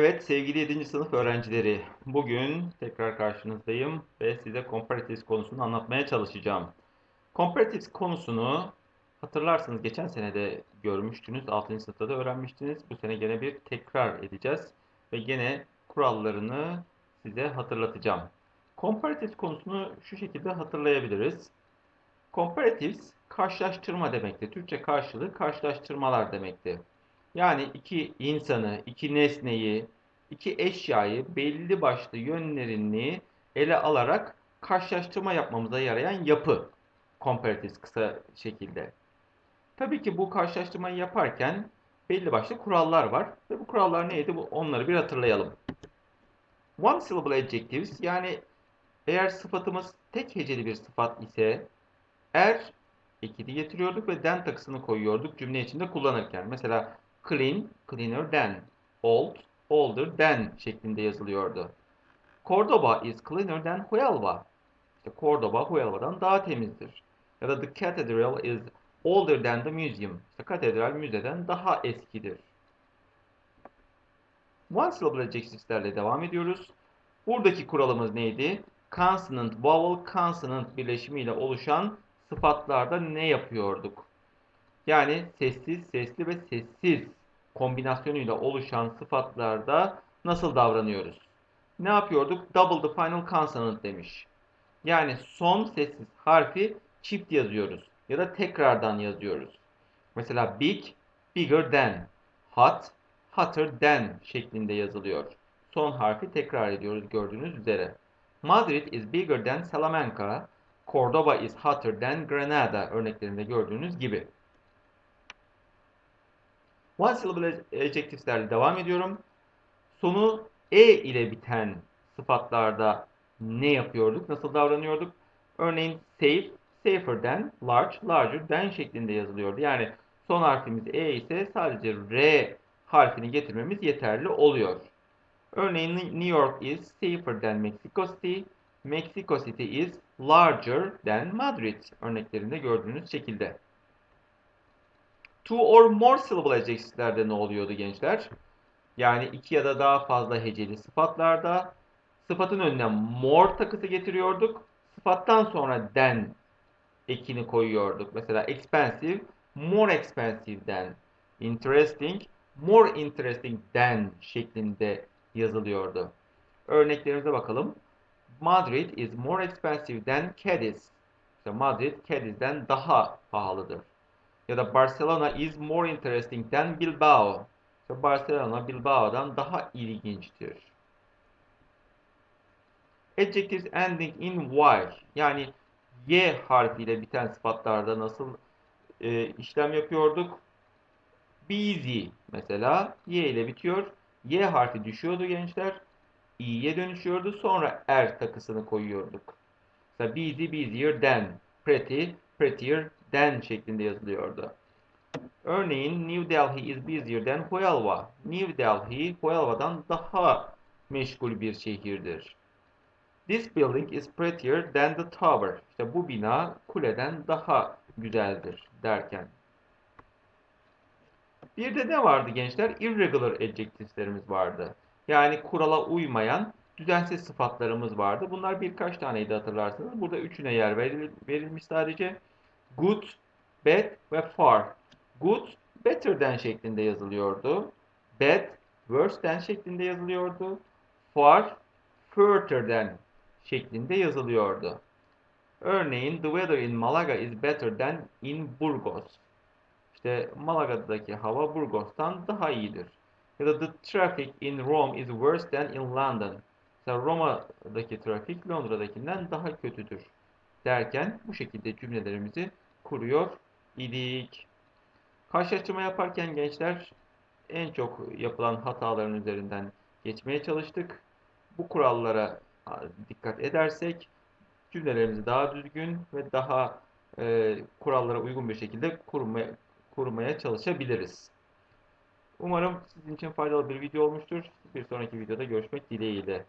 Evet sevgili 7. sınıf öğrencileri, bugün tekrar karşınızdayım ve size comparatives konusunu anlatmaya çalışacağım. Comparatives konusunu hatırlarsınız geçen sene de görmüştünüz, 6. sınıfta da öğrenmiştiniz. Bu sene gene bir tekrar edeceğiz ve gene kurallarını size hatırlatacağım. Comparatives konusunu şu şekilde hatırlayabiliriz. Comparatives karşılaştırma demekti. Türkçe karşılığı karşılaştırmalar demekti. Yani iki insanı, iki nesneyi, iki eşyayı belli başlı yönlerini ele alarak karşılaştırma yapmamıza yarayan yapı. Comparatives kısa şekilde. Tabii ki bu karşılaştırmayı yaparken belli başlı kurallar var. Ve bu kurallar neydi? Bu, onları bir hatırlayalım. One syllable adjectives yani eğer sıfatımız tek heceli bir sıfat ise er ekidi getiriyorduk ve den takısını koyuyorduk cümle içinde kullanırken. Mesela clean, cleaner than, old, older than şeklinde yazılıyordu. Cordoba is cleaner than Huelva. İşte Cordoba Huelva'dan daha temizdir. Ya da the cathedral is older than the museum. İşte katedral müzeden daha eskidir. One syllable adjectives'lerle devam ediyoruz. Buradaki kuralımız neydi? Consonant, vowel, consonant birleşimiyle oluşan sıfatlarda ne yapıyorduk? Yani sessiz, sesli ve sessiz kombinasyonuyla oluşan sıfatlarda nasıl davranıyoruz? Ne yapıyorduk? Double the final consonant demiş. Yani son sessiz harfi çift yazıyoruz ya da tekrardan yazıyoruz. Mesela big, bigger than, hot, hotter than şeklinde yazılıyor. Son harfi tekrar ediyoruz gördüğünüz üzere. Madrid is bigger than Salamanca, Cordoba is hotter than Granada örneklerinde gördüğünüz gibi. One syllable adjectives'lerle devam ediyorum. Sonu e ile biten sıfatlarda ne yapıyorduk? Nasıl davranıyorduk? Örneğin safe, safer than, large, larger than şeklinde yazılıyordu. Yani son harfimiz e ise sadece r harfini getirmemiz yeterli oluyor. Örneğin New York is safer than Mexico City, Mexico City is larger than Madrid örneklerinde gördüğünüz şekilde. Two or more syllable adjectives'lerde ne oluyordu gençler? Yani iki ya da daha fazla heceli sıfatlarda sıfatın önüne more takısı getiriyorduk. Sıfattan sonra than ekini koyuyorduk. Mesela expensive, more expensive than. Interesting, more interesting than şeklinde yazılıyordu. Örneklerimize bakalım. Madrid is more expensive than Cadiz. İşte Madrid Cadiz'den daha pahalıdır. Ya da Barcelona is more interesting than Bilbao. İşte Barcelona Bilbao'dan daha ilginçtir. Adjectives ending in y yani y harfiyle biten sıfatlarda nasıl e, işlem yapıyorduk? Busy mesela y ile bitiyor. Y harfi düşüyordu gençler. i'ye dönüşüyordu. Sonra er takısını koyuyorduk. Mesela busy, busier than. Pretty, prettier than şeklinde yazılıyordu. Örneğin New Delhi is busier than Huelva. New Delhi, Huelva'dan daha meşgul bir şehirdir. This building is prettier than the tower. İşte bu bina kuleden daha güzeldir derken. Bir de ne vardı gençler? Irregular adjectives'lerimiz vardı. Yani kurala uymayan düzensiz sıfatlarımız vardı. Bunlar birkaç taneydi hatırlarsınız. Burada üçüne yer verilmiş sadece. Good, bad ve far. Good, better than şeklinde yazılıyordu. Bad, worse than şeklinde yazılıyordu. Far, further than şeklinde yazılıyordu. Örneğin the weather in Malaga is better than in Burgos. İşte Malaga'daki hava Burgos'tan daha iyidir. Ya da the traffic in Rome is worse than in London. Mesela Roma'daki trafik Londra'dakinden daha kötüdür. Derken bu şekilde cümlelerimizi kuruyor idik. Karşılaştırma yaparken gençler en çok yapılan hataların üzerinden geçmeye çalıştık. Bu kurallara dikkat edersek cümlelerimizi daha düzgün ve daha e, kurallara uygun bir şekilde kurmaya, kurmaya çalışabiliriz. Umarım sizin için faydalı bir video olmuştur. Bir sonraki videoda görüşmek dileğiyle.